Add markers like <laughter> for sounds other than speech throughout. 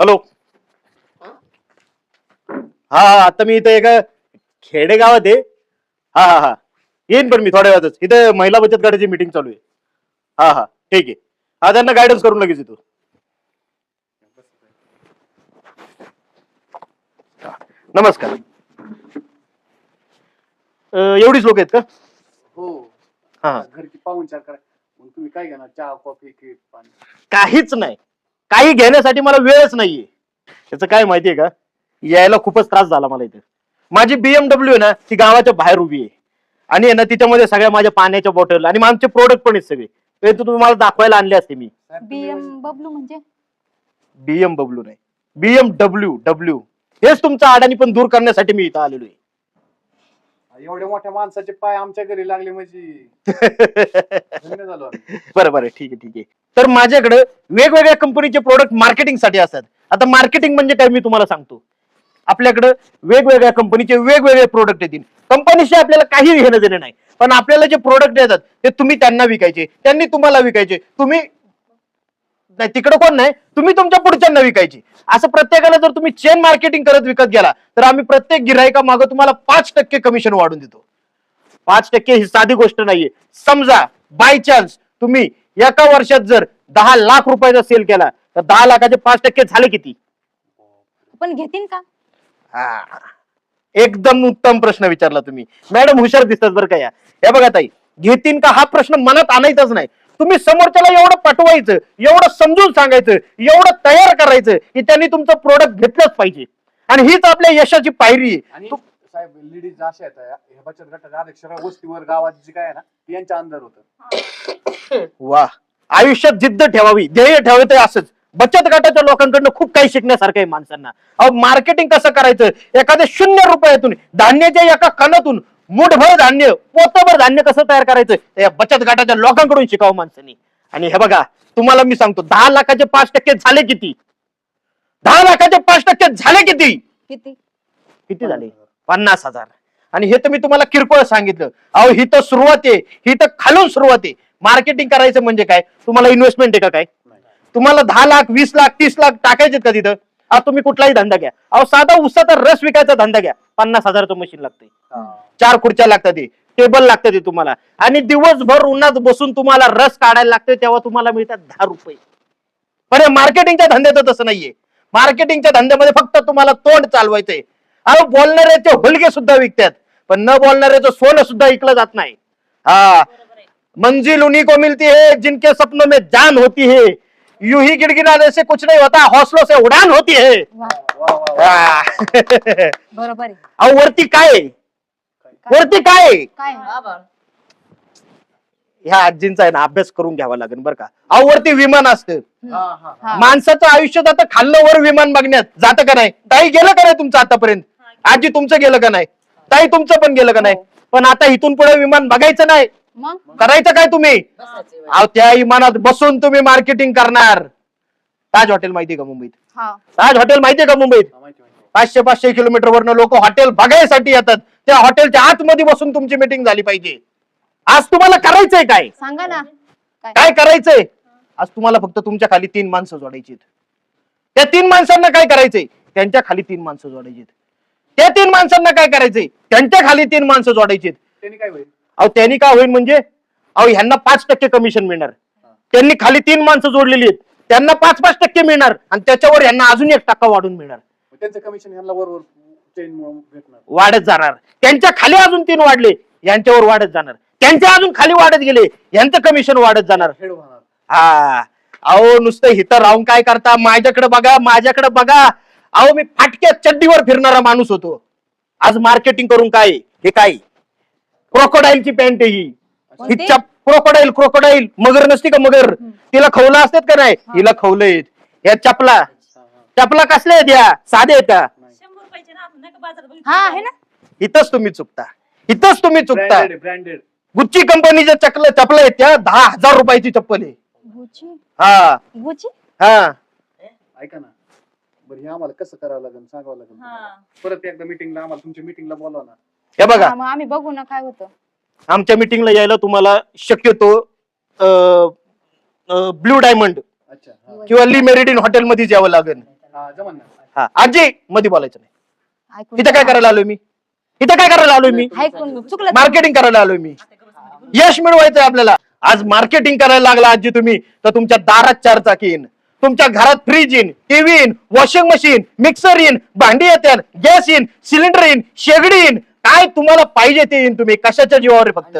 Hello. हा हा आता मी इथे एका खेडेगावात आहे. हा हा हा. येईन पण मी थोड्या वेळातच. इथे महिला बचत गटाची मीटिंग चालू आहे. हा हा ठीक आहे. हा त्यांना गायडन्स करून लगेच येतो. नमस्कार. अं, एवढीच लोक आहेत का? हो. हा. घरची पाहुणचार करा. मग तुम्ही काय घेणार? चहा कॉफी केक पाणी? काहीच नाही. काही घेण्यासाठी मला वेळच नाहीये. त्याचं काय माहितीये का? यायला खूपच त्रास झाला मला इथे. माझी बीएमडब्ल्यू आहे ना ती गावाच्या बाहेर उभी आहे. आणि आहे ना तिच्यामध्ये सगळ्या माझ्या पाण्याच्या बॉटल आणि आमचे प्रोडक्ट पण आहेत सगळे. ते तर तुम्हाला दाखवायला आणले असते मी. साहेब, तुम्ही बीएम बबलू म्हणजे बीएमडब्ल्यू नाही. बीएमडब्ल्यू डब्ल्यू हेच तुमचा अडाणी पण दूर करण्यासाठी मी इथं आलेलो एवढ्या मोठ्या माणसाचे पाय आमच्या घरी लागले म्हणजे. <laughs> आहे. बरं बरं ठीक आहे ठीक आहे. तर माझ्याकडे वेगवेगळ्या कंपनीचे प्रोडक्ट मार्केटिंगसाठी असतात. आता मार्केटिंग म्हणजे काय मी तुम्हाला सांगतो. आपल्याकडे वेगवेगळ्या कंपनीचे वेगवेगळे प्रोडक्ट येतील. कंपनीशी आपल्याला काही घेणं देणं नाही. पण आपल्याला जे प्रोडक्ट येतात ते तुम्ही त्यांना विकायचे. त्यांनी तुम्हाला विकायचे. तुम्ही नाही तिकडे कोण नाही तुम्ही तुमच्या पुढच्यांना विकायचे. असं प्रत्येकाला जर तुम्ही चेन मार्केटिंग करत विकत गेला तर आम्ही प्रत्येक गिरायका मागं तुम्हाला पाच टक्के कमिशन वाढून देतो. पाच टक्के ही साधी गोष्ट नाहीये. समजा बाय चान्स तुम्ही एका वर्षात जर दहा लाख रुपयाचा सेल केला तर दहा लाखाचे पाच टक्के झाले किती? पण घेतील का? हा. एकदम उत्तम प्रश्न विचारला तुम्ही. मॅडम हुशार दिसतात बरं का या. हे बघा ताई घेतीन का हा प्रश्न मनात आणायचाच नाही. तुम्ही समोरच्याला एवढं पटवायचं एवढं समजून सांगायचं एवढं तयार करायचं की त्यांनी तुमचं प्रोडक्ट घेतलंच पाहिजे. आणि हीच आपल्या यशाची पायरी आहे. आणि साहेब लेडीज अशा आहेत या, बचत गटाच्या अध्यक्ष गोष्टीवर गावात जे काय आहे ना ते यांच्या अंदर होतं. वा. आयुष्यात जिद्द ठेवावी ध्येय ठेवावे ते असंच. बचत गटाच्या लोकांकडनं खूप काही शिकण्यासारखं आहे माणसांना. अहो मार्केटिंग कसं करायचं? एखाद्या शून्य रुपयातून धान्याच्या एका कणातून मुठभर धान्य पोतभर धान्य कसं तयार करायचं? ते या बचत गटाच्या लोकांकडून शिकावं माणसांनी. आणि हे बघा तुम्हाला मी सांगतो दहा लाखाचे पाच टक्के झाले किती? दहा लाखाचे पाच टक्के झाले किती? किती? किती झाले? पन्नास हजार. आणि हे तर मी तुम्हाला किरकोळ सांगितलं. अहो ही तर सुरुवात आहे. ही तर खालून सुरुवात आहे. मार्केटिंग करायचं म्हणजे काय? तुम्हाला इन्व्हेस्टमेंट आहे का काय? तुम्हाला दहा लाख वीस लाख तीस लाख टाकायचे का तिथं? हा तुम्ही कुठलाही धंदा घ्या. अहो साधा उसाचा रस विकायचा धंदा घ्या. पन्नास हजाराचं मशीन लागतंय हा. चार खुर्च्या लागतात ते. टेबल लागतं ते तुम्हाला. आणि दिवसभर उन्हात बसून तुम्हाला रस काढायला लागते तेव्हा तुम्हाला मिळतात दहा रुपये. पण मार्केटिंगच्या धंद्यात तसं नाहीये. मार्केटिंगच्या धंद्यामध्ये फक्त तुम्हाला तोंड चालवायचंय. अहो बोलणाऱ्याचे होलगे सुद्धा विकतात. पण न बोलणाऱ्याचं सोनं सुद्धा विकलं जात नाही. हा. मंजिल उन्हीं को मिलती है जिनके सपनों में जान होती है यूं ही गिड़गिड़ाने से कुछ नहीं होता हौसलों से उड़ान होती है. हा. बरोबर आहे अहो वरती काय आहे? वरती काय आहे? काय ह्या आजींचा आहे ना अभ्यास करून घ्यावा लागेल बरं का अहो वरती विमान असतं हा, हा, हा. हा. माणसाचं आयुष्य जातं खाल्लं वर विमान बघण्यात जातं का नाही ताई गेलं का नाही तुमचं आतापर्यंत आजी तुमचं गेलं का नाही ताई तुमचं पण गेलं का नाही हो. पण आता इथून पुढे विमान बघायचं नाही करायचं काय तुम्ही? अहो त्या विमानात बसून तुम्ही मार्केटिंग करणार. ताज हॉटेल माहिती का मुंबईत? हा. ताज हॉटेल माहितीये का मुंबईत? पाचशे पाचशे किलोमीटर वरनं लोक हॉटेल बघायसाठी येतात. त्या हॉटेलच्या आतमध्ये बसून तुमची मीटिंग झाली पाहिजे. आज तुम्हाला करायचंय काय? सांगा ना. काय? काय करायचंय? आज तुम्हाला फक्त तुमच्या खाली तीन माणसं जोडायची त्या तीन माणसांना काय करायचंय? त्यांच्या खाली तीन माणसं जोडायची त्या तीन माणसांना काय करायचंय? त्यांच्या खाली तीन माणसं जोडायची त्यांनी काय होईल? अहो त्यांनी काय होईल म्हणजे? अहो ह्यांना पाच टक्के कमिशन मिळणार. त्यांनी खाली तीन माणसं जोडलेली आहेत. त्यांना पाच पाच टक्के मिळणार आणि त्याच्यावर यांना अजून एक टक्का वाढून मिळणार. त्यांचं कमिशन वरवर भेटणार. वाढत जाणार. त्यांच्या खाली अजून तीन वाढले यांच्यावर वाढत जाणार. त्यांच्या अजून खाली वाढत गेले यांचं कमिशन वाढत जाणार. हेड होणार. हा. अहो नुसतं इथं राहून काय करता? माझ्याकडे बघा माझ्याकडे बघा. अहो मी फाटक्या चड्डीवर फिरणारा माणूस होतो. आज मार्केटिंग करून काय? हे काय? क्रोकोडाईलची पॅन्ट आहे ही. ही कोणती? क्रोकोडाईल क्रोकोडाईल मगर नसती का मगर? तिला खवलं असतात का नाही? हिला खवलंय. या चपला. चपला कसल्या आहेत या? साधे आहेत का शंभर रुपयाचे ना आपण नाही का बाजारात बघितलं? हा आहे ना. इथंच तुम्ही चुकता. इथंच तुम्ही चुकता. ब्रँडेड ब्रँडेड गुच्ची कंपनीच्या चकल चपला आहेत त्या. दहा हजार रुपयाची चप्पल आहे. गुची हा. गुची हा. ऐका ना. बरं हे आम्हाला कसं करावं लागेल? सांगावं लागेल हा. परत एकदा मिटिंगला आम्हाला तुमच्या मिटिंगला बोलवा ना. हे बघा. हा, मग आम्ही बघू ना काय होतं. आमच्या मिटिंगला यायला तुम्हाला शक्यतो ब्ल्यू डायमंड अच्छा हा. किंवा ली मेरिडिन हॉटेलमध्येच यावं लागेल. हा, जमन ना. हा. आजी मध्ये बोलायचं नाही. ऐकून इथं काय करायला आलोय मी? इथं काय करायला आलोय मी? ऐकून चुकलं मार्केटिंग करायला आलोय मी. यश मिळवायचंय आपल्याला. आज मार्केटिंग करायला लागला आजी तुम्ही. तर तुमच्या दारात चार चाकी येईन. तुमच्या घरात फ्रीज येईन टीव्ही येईन वॉशिंग मशीन मिक्सर येईन भांडी येतात गॅस येईन सिलेंडर येईन शेगडी येईन. काय तुम्हाला पाहिजे ते येईन तुम्ही? कशाच्या जीवावर आहे फक्त?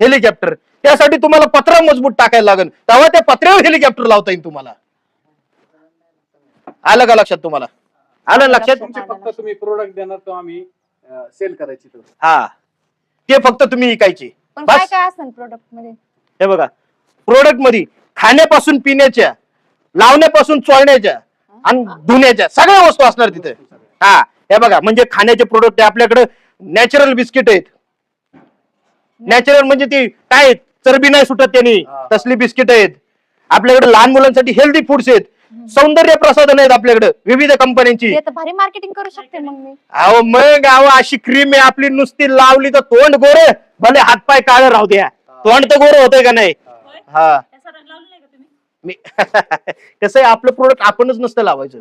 हेलिकॉप्टर. त्यासाठी तुम्हाला पत्रा मजबूत टाकायला लागेल. तेव्हा त्या पत्र्यावर हेलिकॉप्टर लावता येईल तुम्हाला. आलं का लक्षात तुम्हाला? आलं लक्षात? तुमचे फक्त तुम्ही प्रोडक्ट देणार तो आम्ही सेल करायची तो हा. ते फक्त तुम्ही विकायचे. पण काय बस. काय असतं प्रोडक्टमध्ये? हे बघा. प्रोडक्टमध्ये खाण्यापासून पिण्याच्या लावण्यापासून चोळण्याच्या आणि धुण्याच्या सगळ्या वस्तू असणार तिथे. हा हे बघा म्हणजे खाण्याचे प्रोडक्ट आहे आपल्याकडे नॅचरल बिस्किट आहेत. नॅचरल म्हणजे ती काय आहेत? चरबी नाही सुटत त्यांनी. हा. तसली बिस्किट आहेत. आपल्याकडे लहान मुलांसाठी हेल्दी फूड्स आहेत. सौंदर्य प्रसाधन आहेत आपल्याकडे विविध कंपन्यांची ते तर भारी मार्केटिंग करू शकते मग मी. अहो मग अहो अशी क्रीम आहे आपली नुसती लावली तर तोंड गोरे. भले हातपाय काळे राहू द्या. तोंड तर गोरं होतंय का नाही? हा त्या सरांनी लावलं नाही का तुम्ही मी <laughs> कसं आहे आपलं प्रोडक्ट आपणच नसतं लावायचं.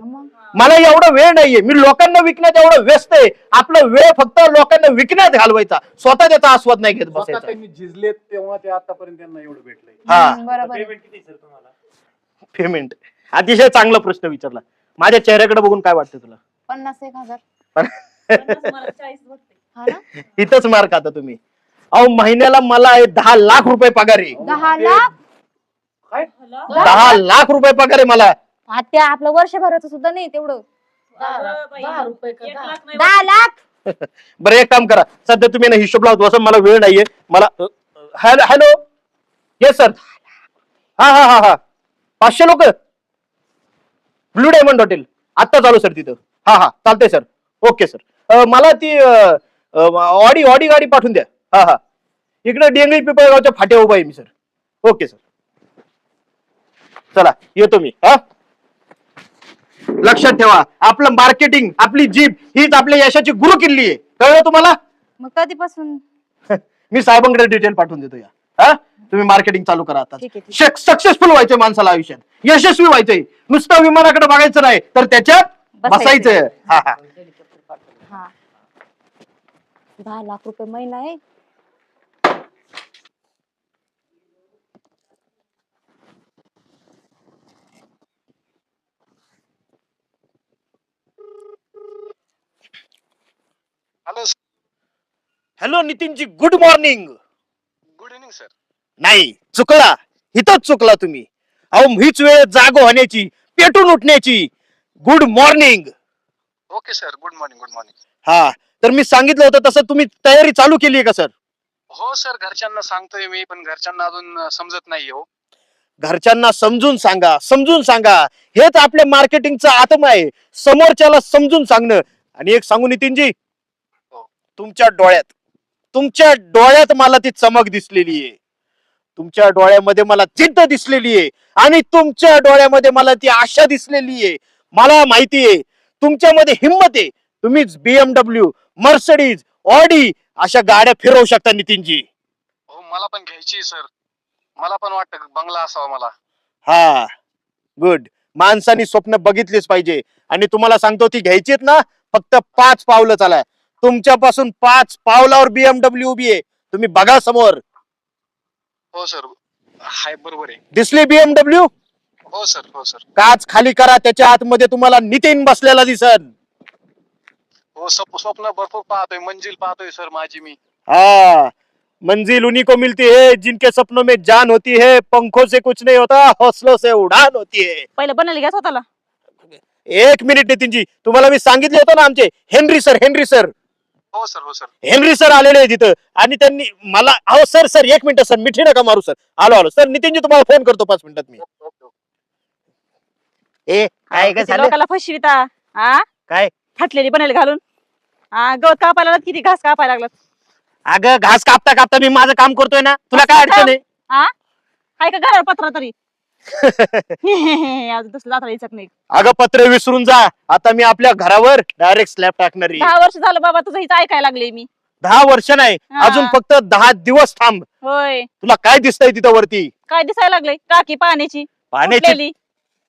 मला एवढा वेळ नाहीये. मी लोकांना विकण्यात एवढं व्यस्त आहे. आपला वेळ फक्त लोकांना विकण्यात घालवायचा. स्वतः त्याचा आस्वाद नाही घेत स्वतः बसायचा. त्यांनी झिजलेत तेव्हा ते आतापर्यंत त्यांना एवढं भेटलंय. हा. हम्म, बरोबर आहे. पेमेंट अतिशय चांगला प्रश्न विचारला. माझ्या चेहऱ्याकडे बघून काय वाटतं तुला? पन्नास एक हजार. पन्नास मला चाळीस बघते <laughs> हा ना? इथंच मार खाता तुम्ही. अहो महिन्याला मला आहे दहा लाख रुपये पगार आहे. दहा लाख? दहा लाख रुपये पगार आहे मला. ते आपलं वर्षभराचं सुद्धा नाही तेवढं. दहा लाख <laughs> बरं एक काम करा. सध्या तुम्ही ना हिशोब लावतो असं मला वेळ नाहीये. मला हॅलो हॅलो? येस सर हा हा हा हा. पाचशे लोक. ब्लू डायमंड हॉटेल आत्ता चालू सर तिथं. हा हा चालतंय सर ओके सर मला ती ऑडी ऑडी गाडी पाठवून द्या. हा हा. इकडे डेंगळी पिपळगावच्या फाट्या उभा आहे मी सर ओके सर चला येतो मी हा? लक्षात ठेवा आपलं मार्केटिंग आपली जीप हीच आपल्या यशाची गुरु किल्ली आहे. कळलं तुम्हाला? मग कधीपासून? <laughs> मी साहेबांकडे डिटेल पाठवून देतो या. हा? तुम्ही मार्केटिंग चालू करा आता. ठीक आहे, ठीक सक्सेसफुल व्हायचंय माणसाला आयुष्यात. यशस्वी व्हायचंय. नुसतं विमानाकडे बघायचं नाही तर त्याच्यात बसायचं. बसायचं. हा हा. हा. दहा लाख रुपये महिना आहे. Hello hello Nitin ji good morning good evening sir नाही चुकला. इथंच चुकला तुम्ही. अहो हीच वेळ जाग होण्याची पेटून उठण्याची. Good morning okay sir good morning good morning हा तर मी सांगितलं होतं तसं तुम्ही तयारी चालू केली आहे का सर हो सर घरच्यांना सांगतोय मी पण घरच्यांना अजून अं, समजत नाही हो. घरच्यांना समजून सांगा समजून सांगा. हेच आपल्या मार्केटिंगचं आत्मा आहे. समोरच्याला समजून सांगणं. आणि एक सांगू नितीनजी. तुमच्या डोळ्यात तुमच्या डोळ्यात मला ती चमक दिसलेली आहे. तुमच्या डोळ्यामध्ये मला जिद्द दिसलेली आहे आणि तुमच्या डोळ्यामध्ये मला ती आशा दिसलेली आहे. मला माहिती आहे तुमच्यामध्ये हिंमत आहे. तुम्हीच बीएमडब्ल्यू मर्सडीज ऑडी अशा गाड्या फिरवू शकता नितीनजी. हो मला पण घ्यायची सर मला पण वाटतं बंगला असावा मला. हा गुड माणसानी स्वप्न बघितलीच पाहिजे. आणि तुम्हाला सांगतो ती घ्यायचीत ना फक्त पाच पावलं चाला तुमच्यापासून पाच पावलावर बीएमडब्ल्यू उभी आहे. तुम्ही बघा समोर. हो सर. हाय बरोबर आहे. दिसली बीएमडब्ल्यू हो सर हो सर. काच खाली करा त्याच्या आतमध्ये तुम्हाला नितीन बसलेला दिसन. हो सप स्वप्न भरपूर पाहतोय. मंजिल पाहतोय सर माझी मी. हाँ. मंजिल उन्हीं को मिलती है जिनके सपनों में जान होती है पंखों से कुछ नहीं होता हौसलों से उड़ान होती है। पहिलं बनायला घ्या स्वतःला? एक मिनिट नितीनजी तुम्हाला मी सांगितले होतं ना आमचे हेनरी सर हेनरी सर. हो सर हो सर. हेनरी सर आलेले आहे तिथं. आणि त्यांनी मला अहो सर सर एक मिनिट सर मिठी नका मारू सर. आलो आलो. सर नितीनजी तुम्हाला फोन करतो पाच मिनिटात मी. Okay, okay, okay. ए काय काय किती झालं लोकांना फसविता हा? काय? फाटलेली बनायला घालून. हा गवत कापायला लागलात किती घास कापायला लागलात अगं घास कापता कापता मी माझं काम करतोय ना. तुला काय अडचण आहे? हा? काय का घरावर पत्रा तरी? <laughs> अजून तसलं जाता यायचं नाही. अगं पत्र विसरून जा. आता मी आपल्या घरावर डायरेक्ट स्लॅब टाकणार. दहा वर्ष झालं बाबा तुझं हिचं ऐकायला लागले मी. दहा वर्ष नाही हा. अजून फक्त दहा दिवस थांब. होय. तुला काय दिसतंय तिथं वरती? काय दिसायला लागले टाकी पाण्याची. पाण्याची फुटलेली.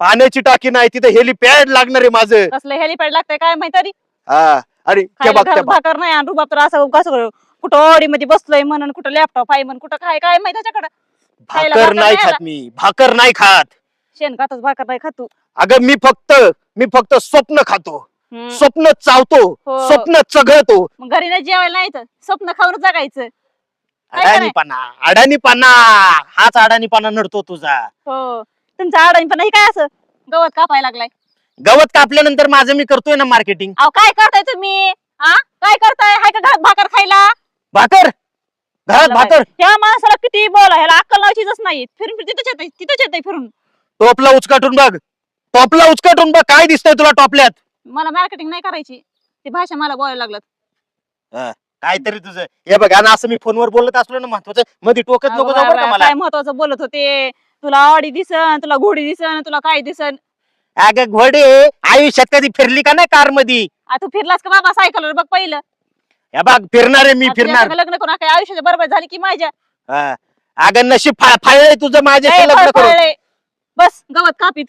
पाण्याची टाकी नाही तिथे हेलिपॅड लागणार आहे माझं. कसलं हेलिपॅड लागतंय काय माहिती तरी? हा अरे खायला बघ बघ. भाकर नाही आणि रुबाब तर असं कसं कुठं ऑडी मध्ये बसलोय म्हणून कुठं लॅपटॉप आहे म्हणून कुठं काय काय माहिती त्याच्याकडे? खायला भाकर भाकर नाही नाही खात मी. भाकर नाही खात. शेण खातच भाकर नाही खातू. अगं मी फक्त मी फक्त स्वप्न खातो. स्वप्न चावतो. हो. स्वप्न चघळतो. मग घरी नाही जेवायला नाही तर स्वप्न खाऊन जगायचं. काय कराय? अडाणीपणा अडाणीपणा. हाच अडाणीपणा नडतो तुझा. हो. तुमचा पण काय असं? गवत कापायला लागलाय. गवत कापल्यानंतर माझं मी करतोय ना मार्केटिंग अहो काय करताय तुम्ही? हा काय करताय? हाय का घरात भाकर खायला? भाकर? घरात भाकर. ह्या माणसाला किती बोला ह्याला अक्कल लावायचीच नाही फिरून फिरून तिथंच येते तिथंच येते फिरून. टोपला उचकाटून बघ. टॉपला उचकाटून बघ काय दिसतंय तुला टॉपल्यात? मला मार्केटिंग नाही करायची. ती भाषा मला बोलायला लागलं काहीतरी तुझं. हे बघ आणि असं मी फोनवर बोलत असलो ना महत्वाचं मध्ये टोकत नको जाऊ बरं का मला. काय महत्वाचं बोलत होते? तुला ऑडी दिसन तुला घोडी दिसन तुला काय दिसन? अगं घोडे आयुष्यात कधी फिरली का नाही कारमध्ये आ, तू फिरलास का बाबा सायकलवर? बघ पहिलं. हे बघ फिरणार आहे मी फिरणार. लग्न करून काय आयुष्याच्या बरोबर झाली की माझ्या? हा. अगं नशीब फा- फाळलंय तुझं माझ्याशी ए, लग्न. बस गवत कापीत.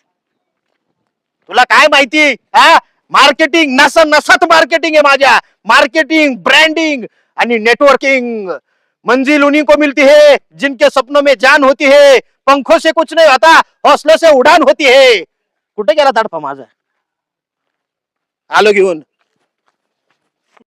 तुला काय माहिती? हा? मार्केटिंग नस नसत मार्केटिंग आहे माझ्या. मार्केटिंग ब्रांडिंग आणि नेटवर्किंग. मंजिल उन्हीं को मिलती है जिनके सपनों में जान होती है. पंखों से कुछ नहीं होता हौसलों से उड़ान होती है. कुठे गेला तडफा माझा? आलो घेऊन.